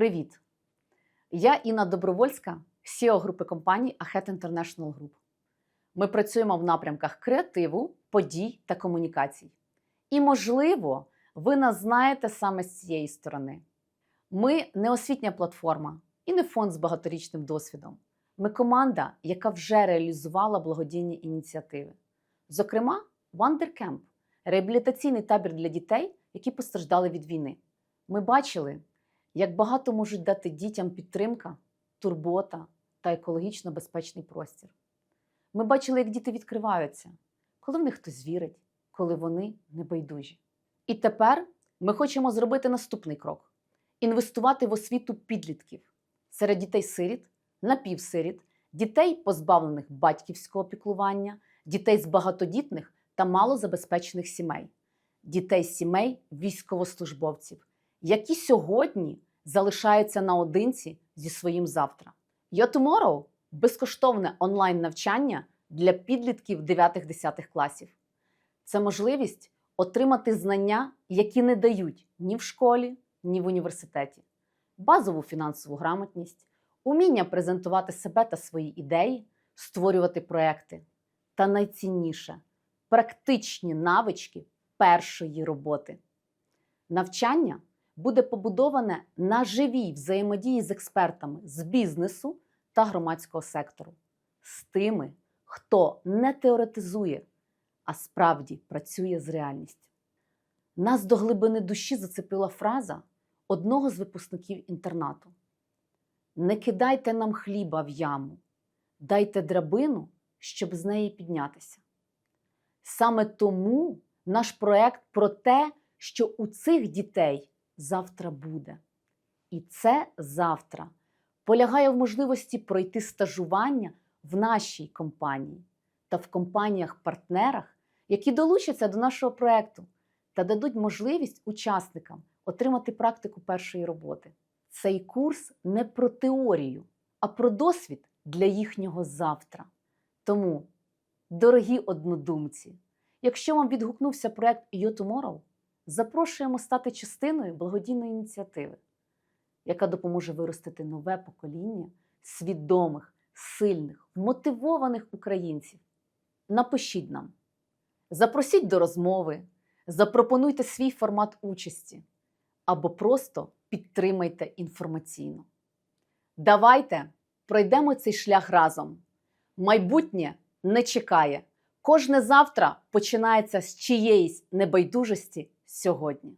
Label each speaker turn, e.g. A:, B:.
A: Привіт! Я Інна Добровольська, CEO групи компаній Ahead International Group. Ми працюємо в напрямках креативу, подій та комунікацій. І, можливо, ви нас знаєте саме з цієї сторони. Ми не освітня платформа і не фонд з багаторічним досвідом. Ми команда, яка вже реалізувала благодійні ініціативи. Зокрема, Wondercamp – реабілітаційний табір для дітей, які постраждали від війни. Ми бачили, як багато можуть дати дітям підтримка, турбота та екологічно безпечний простір. Ми бачили, як діти відкриваються, коли в них хтось вірить, коли вони небайдужі. І тепер ми хочемо зробити наступний крок: інвестувати в освіту підлітків серед дітей-сиріт, напівсиріт, дітей, позбавлених батьківського піклування, дітей з багатодітних та малозабезпечених сімей, дітей сімей військовослужбовців, які сьогодні залишаються наодинці зі своїм завтра. Yo Tomorrow – безкоштовне онлайн-навчання для підлітків 9-10 класів. Це можливість отримати знання, які не дають ні в школі, ні в університеті, базову фінансову грамотність, уміння презентувати себе та свої ідеї, створювати проекти. Та найцінніше практичні навички першої роботи. Навчання буде побудоване на живій взаємодії з експертами з бізнесу та громадського сектору, з тими, хто не теоретизує, а справді працює з реальністю. Нас до глибини душі зацепила фраза одного з випускників інтернату: Не кидайте нам хліба в яму, дайте драбину, щоб з неї піднятися. Саме тому наш проект про те, що у цих дітей завтра буде. І це завтра полягає в можливості пройти стажування в нашій компанії та в компаніях-партнерах, які долучаться до нашого проекту та дадуть можливість учасникам отримати практику першої роботи. Цей курс не про теорію, а про досвід для їхнього завтра. Тому, дорогі однодумці, якщо вам відгукнувся проект «You Tomorrow», запрошуємо стати частиною благодійної ініціативи, яка допоможе виростити нове покоління свідомих, сильних, мотивованих українців. Напишіть нам, запросіть до розмови, запропонуйте свій формат участі або просто підтримайте інформаційно. Давайте пройдемо цей шлях разом. Майбутнє не чекає. Кожне завтра починається з чиєїсь небайдужості сьогодні.